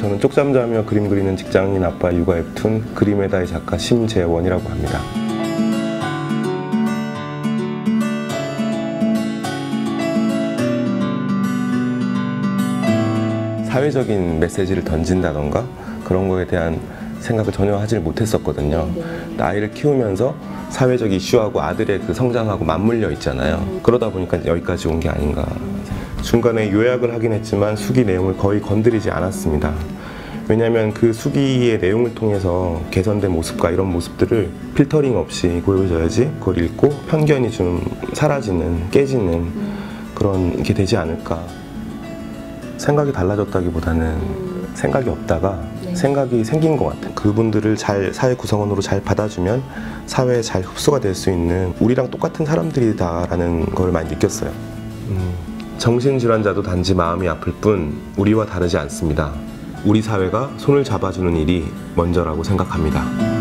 저는 쪽잠자며 그림 그리는 직장인 아빠 육아 웹툰 그림에다의 작가 심재원이라고 합니다. 사회적인 메시지를 던진다던가 그런 거에 대한 생각을 전혀 하질 못했었거든요. 아이를 키우면서 사회적 이슈하고 아들의 그 성장하고 맞물려 있잖아요. 그러다 보니까 여기까지 온 게 아닌가. 중간에 요약을 하긴 했지만 수기 내용을 거의 건드리지 않았습니다. 왜냐하면 그 수기의 내용을 통해서 개선된 모습과 이런 모습들을 필터링 없이 보여줘야지 그걸 읽고 편견이 좀 사라지는 깨지는 그런 게 되지 않을까. 생각이 달라졌다기보다는 생각이 없다가 생각이 생긴 것 같아요. 그분들을 잘 사회 구성원으로 잘 받아주면 사회에 잘 흡수가 될 수 있는 우리랑 똑같은 사람들이다라는 걸 많이 느꼈어요. 음, 정신질환자도 단지 마음이 아플 뿐 우리와 다르지 않습니다 우리 사회가 손을 잡아주는 일이 먼저라고 생각합니다.